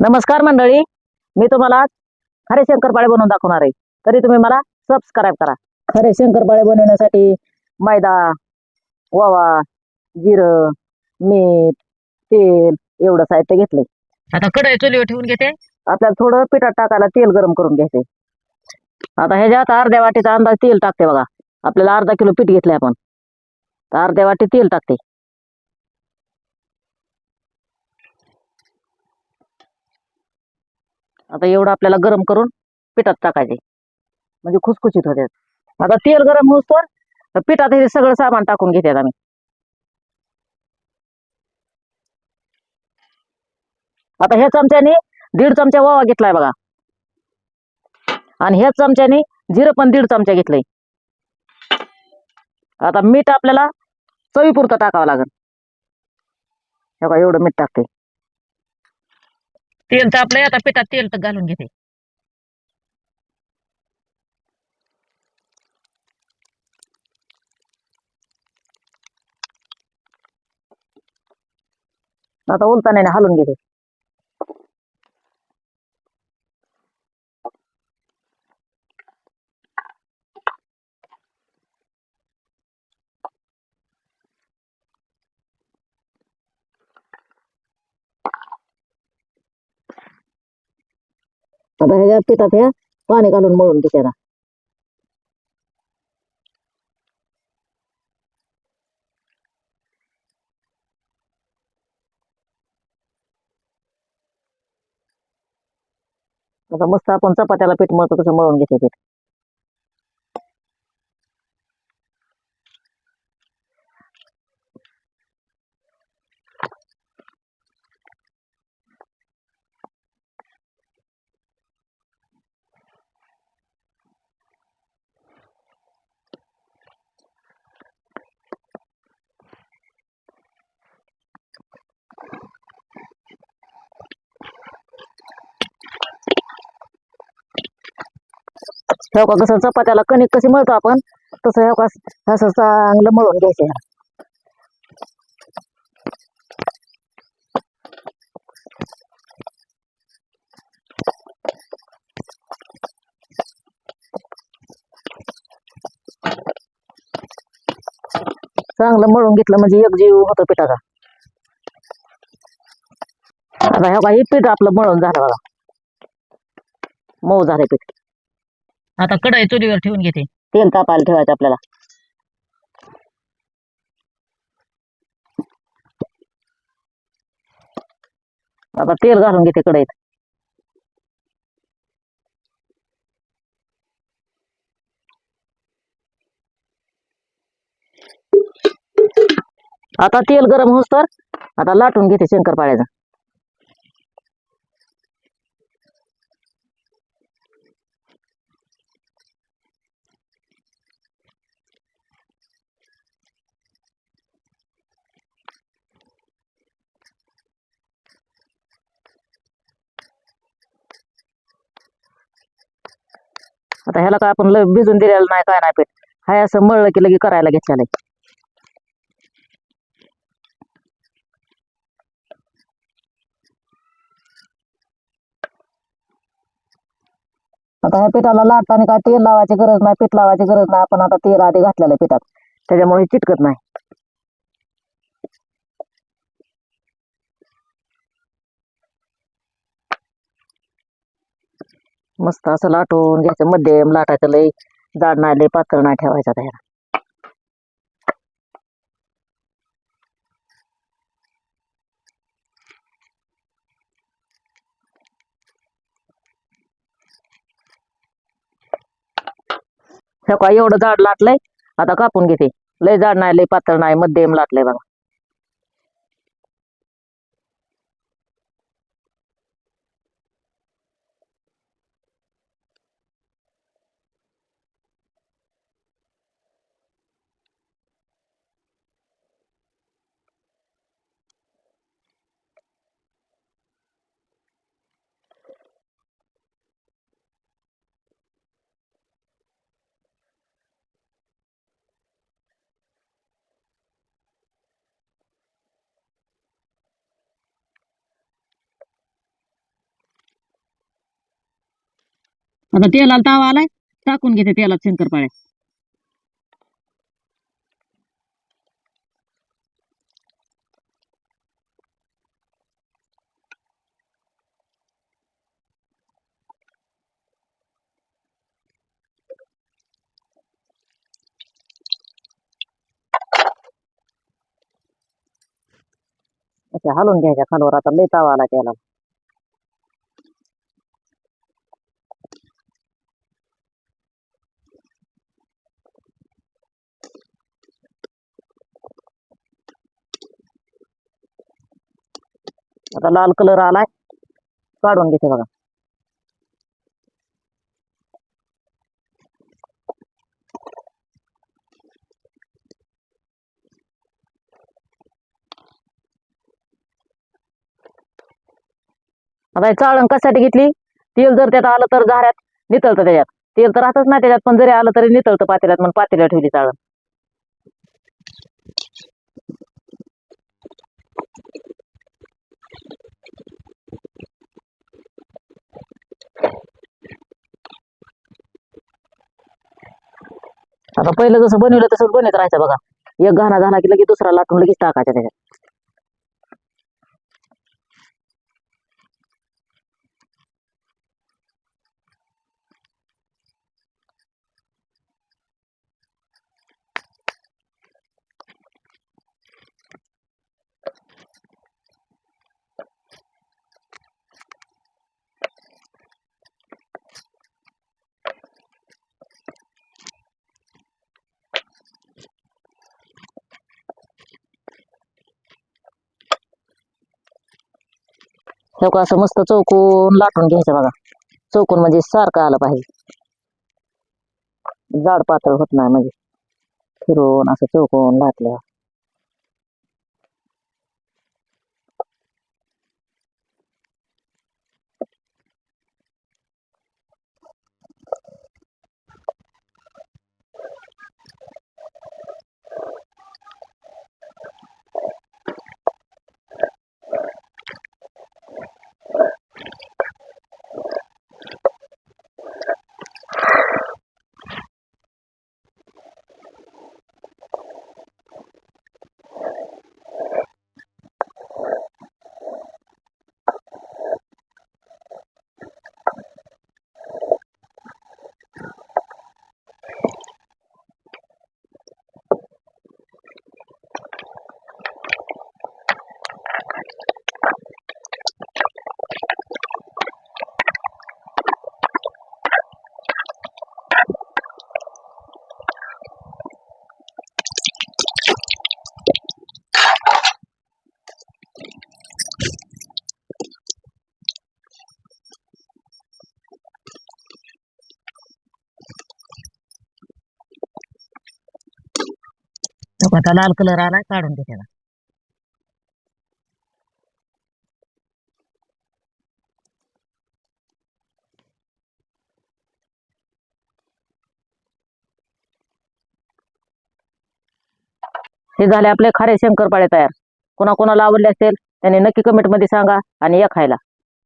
नमस्कार मंडळी. मी तुम्हाला खरे शंकरपाळे बनवून दाखवणार आहे. तरी तुम्ही मला सबस्क्राईब करा. खरे शंकरपाळे बनवण्यासाठी मैदा ओवा जिरं मीठ तेल एवढं साहित्य घेतलंय. आता कढई चुलीवर ठेवून घेते. आपल्याला थोडं पिठात टाकायला तेल गरम करून घ्यायचंय. आता ह्याच्यात अर्ध्या वाटीचा अंदाज तेल टाकते बघा. आपल्याला अर्धा किलो पीठ घेतलंय आपण. तर अर्ध्या वाटी तेल टाकते. आता एवढं आपल्याला गरम करून पिठात टाकायचे. म्हणजे खुसखुशीत होते. आता तेल गरम होऊस तर पिठात हे सगळं सामान टाकून घेतात आम्ही. आता ह्या चमच्याने दीड चमचा ओवा घेतलाय बघा. आणि ह्या चमच्याने जिरं पण दीड चमचा घेतलंय. आता मीठ आपल्याला चवीपुरतं टाकावं लागेल. हे बघा एवढं मीठ टाकते. तेल तापलंय आता पिठात तेल तर घालून घेते. आता उलता नाही हलून घेते. आता ह्याच्या पिठात ह्या पाणी घालून मळून घेते आता आता मस्त आपण चपात्याला पीठ मळतो तसं मळून घेते पीठ. ह्या का कसं चपात्याला कणिक कशी मळतो आपण तसं ह्या का असं चांगलं मळून घ्यायचं. चांगलं मळून घेतलं म्हणजे एक जीव होतो पिठाचा. आता ह्या हे पीठ आपलं मळून झालं बघा. मऊ झालं पीठ. आता कढई चुलीवर ठेवून घेते. तेल तापायला ठेवायचं आपल्याला. आता तेल घालून घेते कढईत. आता तेल गरम होस तर आता लाटून घेते शंकरपाळ्याचं. आता ह्याला काय आपण लय भिजून दिलेलं नाही काय नाही पीठ. हाय असं मळलं की लगे करायला घेतलेलं आहे. आता ह्या पिठाला लाटताना काय तेल लावायची गरज नाही पीठ लावायची गरज नाही आपण आता तेल आधी घातलेलं आहे पिठात. त्याच्यामुळे चिटकत नाही. मस्त असं लाटून घ्यायचं. मध्यम लाटायचं लय जाड नाही लय पातळ नाही ठेवायचं त्याला एवढं जाड लाटलंय. आता कापून घेते. लय जाड नाही लय पातळ नाही मध्यम लाटलंय बघा. आता तेलाला तावा आलाय, टाकून घेते तेलात शंकरपाळ्या. अच्छा हलवून घ्यायच्या खालवर, आता लय तावा आला त्याला. आता लाल कलर आलाय. काढून घेते बघा. आता चाळण कशासाठी घेतली? तेल जर त्यात आलं तर झाऱ्यात नितळतं त्याच्यात. तेल तर राहतच नाही त्याच्यात पण जरी आलं तरी नितळतं पातेल्यात म्हणून पातेल्या ठेवली चाळण. पहिलं जसं बनवलं तसंच बनवत राहायचं बघा. एक घाणा झाला की लगेच दुसरा लाटून लगेच टाकायचा त्याच्यात. हे असं मस्त चौकून लाटून घ्यायचं बघा. चौकून म्हणजे सारखं आलं पाहिजे. जाड पातळ होत नाही म्हणजे. फिरून असं चौकून लाटल्या आता लाल कलर आलाय काढून दे त्याला. हे झाले आपले खारे शंकरपाळे तयार. कोणा कोणाला आवडले असेल त्यांनी नक्की कमेंटमध्ये सांगा आणि या खायला.